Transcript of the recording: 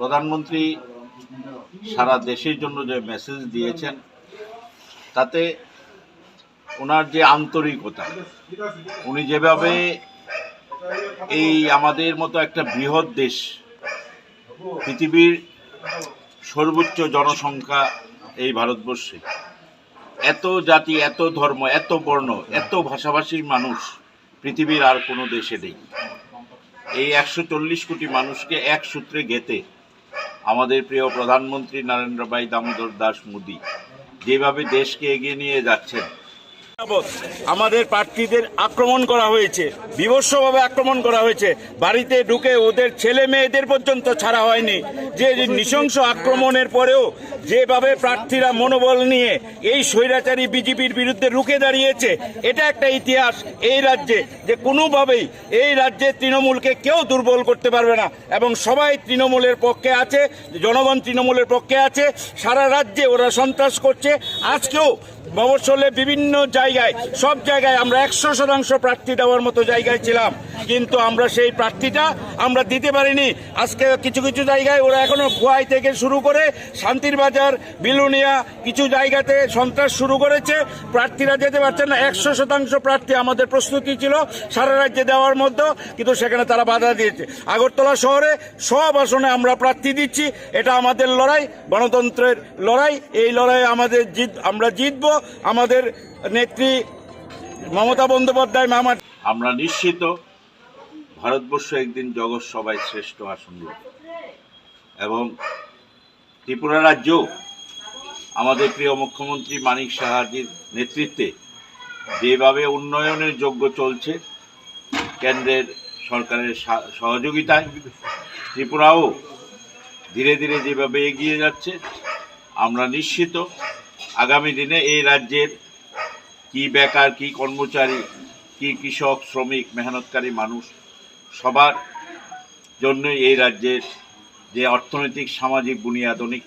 প্রধানমন্ত্রী সারা দেশের জন্য যে মেসেজ দিয়েছেন, তাতে ওনার যে আন্তরিকতা, উনি যেভাবে এই আমাদের মতো একটা বৃহৎ দেশ, পৃথিবীর সর্বোচ্চ জনসংখ্যা এই ভারতবর্ষে, এত জাতি, এত ধর্ম, এত বর্ণ, এত ভাষাভাষীর মানুষ পৃথিবীর আর কোনো দেশে নেই। এই একশো চল্লিশ কোটি মানুষকে এক সূত্রে গেতে আমাদের প্রিয় প্রধানমন্ত্রী নরেন্দ্র ভাই দামোদর দাস মোদী, যেভাবে দেশকে এগিয়ে নিয়ে যাচ্ছেন। আমাদের প্রার্থীদের আক্রমণ করা হয়েছে, বিভৎসভাবে আক্রমণ করা হয়েছে। বাড়িতে ঢুকে ওদের ছেলে মেয়েদের পর্যন্ত ছাড়া হয়নি। যে যে নৃশংস আক্রমণের পরেও যেভাবে প্রার্থীরা মনোবল নিয়ে এই স্বৈরাচারী বিজেপির বিরুদ্ধে রুখে দাঁড়িয়েছে, এটা একটা ইতিহাস এই রাজ্যে যে কোনোভাবেই এই রাজ্যে তৃণমূলকে কেউ দুর্বল করতে পারবে না। এবং সবাই তৃণমূলের পক্ষে আছে, জনগণ তৃণমূলের পক্ষে আছে, সারা রাজ্যে ওরা সন্ত্রাস করছে। আজকেও মফস্বলে বিভিন্ন জায়গায়, সব জায়গায় আমরা একশো শতাংশ প্রার্থী দেওয়ার মতো জায়গায় ছিলাম। কিন্তু আমরা সেই প্রার্থীটা আমরা দিতে পারিনি। আজকে কিছু কিছু জায়গায় ওরা এখনও খোয়াই থেকে শুরু করে শান্তির বাজার বিলুনিয়া কিছু জায়গাতে সন্ত্রাস শুরু করেছে। প্রার্থীরা যেতে পারছে না। একশো শতাংশ প্রার্থী আমাদের প্রস্তুতি ছিল সারা রাজ্যে দেওয়ার মধ্যে, কিন্তু সেখানে তারা বাধা দিয়েছে। আগরতলা শহরে সব আসনে আমরা প্রার্থী দিচ্ছি। এটা আমাদের লড়াই, গণতন্ত্রের লড়াই। এই লড়াই আমাদের জিত, আমরা জিতব। আমাদের নেত্রী মমতা বন্দ্যোপাধ্যায় মামা আমরা নিশ্চিত ভারতবর্ষ একদিন জগৎ সবাই শ্রেষ্ঠ আসন এবং ত্রিপুরা রাজ্য, আমাদের প্রিয় মুখ্যমন্ত্রী মানিক সাহাজির নেতৃত্বে যেভাবে উন্নয়নের যোগ্য চলছে, কেন্দ্রের সরকারের সহযোগিতায় ত্রিপুরাও ধীরে ধীরে যেভাবে এগিয়ে যাচ্ছে, আমরা নিশ্চিত আগামী দিনে এই রাজ্যের কি বেকার, কি কর্মচারী, কি কৃষক, শ্রমিক, মেহনতকারী মানুষ সবার জন্য এই রাজ্যের যে অর্থনৈতিক সামাজিক বুনিয়াদনিক